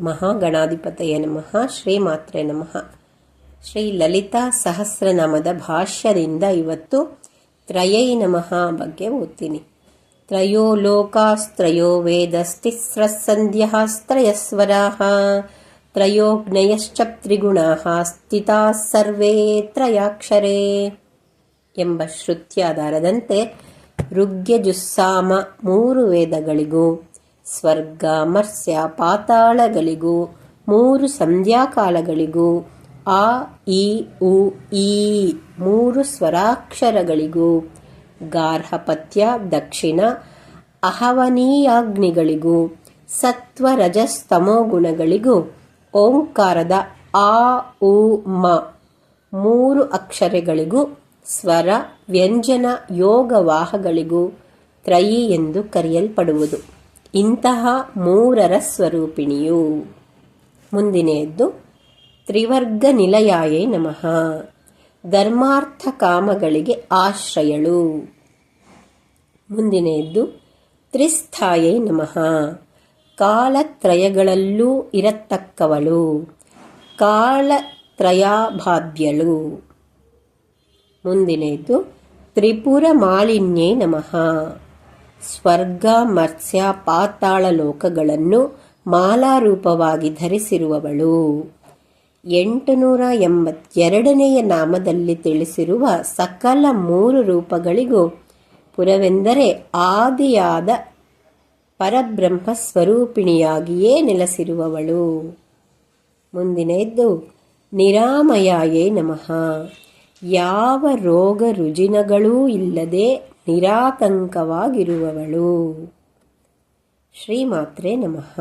ಮಹಾಗಣಾಧಿಪತಯ ನಮಃ. ಶ್ರೀಮಾತ್ರೆ ನಮಃ. ಶ್ರೀ ಲಲಿತಾ ಸಹಸ್ರನಾಮದ ಭಾಷ್ಯದಿಂದ ಇವತ್ತು ತ್ರಯೈ ನಮಃ ಬಗ್ಗೆ ಓದ್ತೀನಿ. ತ್ರಯೋ ಲೋಕಾಸ್ತ್ರಯೋ ವೇದಸ್ತಿಸ್ರಸ್ಸಂಧ್ಯಾಸ್ತ್ರಯಸ್ವರಾः ತ್ರಯೋಗ್ನಯಶ್ಚ ತ್ರಿಗುಣ ಸ್ಥಿತಾ ಸರ್ವೇ ತ್ರಯಾಕ್ಷರೇ ಎಂಬ ಶ್ರುತ್ಯಾಧಾರದಂತೆ ಋಗ್ಯಜುಸ್ಸಾಮ ಮೂರು ವೇದಗಳಿಗೂ ಸ್ವರ್ಗ ಮರ್ಸ್ಯ ಪಾತಾಳಗಳಿಗೂ, ಮೂರು ಸಂಧ್ಯಾಕಾಲಗಳಿಗೂ, ಆ ಇ ಉ, ಈ, ಮೂರು ಸ್ವರಾಕ್ಷರಗಳಿಗೂ, ಗಾರ್ಹಪತ್ಯ, ದಕ್ಷಿಣ, ಅಹವನೀಯಾಗ್ನಿಗಳಿಗೂ ಸತ್ವ ರಜಸ್ತಮೋ ಗುಣಗಳಿಗೂ, ಓಂಕಾರದ ಆ, ಉ, ಮ, ಮೂರು ಅಕ್ಷರಗಳಿಗೂ, ಸ್ವರ, ವ್ಯಂಜನ ಯೋಗವಾಹಗಳಿಗೂ, ತ್ರಯಿ ಎಂದು ಕರೆಯಲ್ಪಡುವುದು. ಇಂತಹ ಮೂರರ ಸ್ವರೂಪಿಣಿಯು. ಮುಂದಿನೆಯದ್ದು, ತ್ರಿವರ್ಗ ನಿಲಯಾಯೇ ನಮಃ. ಧರ್ಮಾರ್ಥ ಕಾಮಗಳಿಗೆ ಆಶ್ರಯಳು. ಮುಂದಿನೆಯದ್ದು, ತ್ರಿಸ್ಥಾಯೇ ನಮಃ. ಕಾಲತ್ರಯಗಳಲ್ಲೂ ಇರತಕ್ಕವಳು. ಕಾಲತ್ರಯಾಭಾದ್ಯಳು. ಮುಂದಿನೆಯದು ತ್ರಿಪುರ ಮಾಲಿನ್ಯೇ ನಮಃ. ಸ್ವರ್ಗ, ಮತ್ಸ್ಯ, ಪಾತಾಳ ಲೋಕಗಳನ್ನು ಮಾಲಾರೂಪವಾಗಿ ಧರಿಸಿರುವವಳು. ಎಂಟುನೂರ ಎಂಬತ್ತೆರಡನೆಯ ನಾಮದಲ್ಲಿ ತಿಳಿಸಿರುವ ಸಕಲ ಮೂರು ರೂಪಗಳಿಗೂ ಪುರವೆಂದರೆ ಆದಿಯಾದ ಪರಬ್ರಹ್ಮ ಸ್ವರೂಪಿಣಿಯಾಗಿಯೇ ನೆಲೆಸಿರುವವಳು. ಮುಂದಿನದ್ದು ನಿರಾಮಯಾಯೇ ನಮಃ. ಯಾವ ರೋಗ ರುಜಿನಗಳೂ ಇಲ್ಲದೆ ನಿರಾತಂಕವಾಗಿರುವವಳು. ಶ್ರೀಮಾತ್ರೆ ನಮಃ.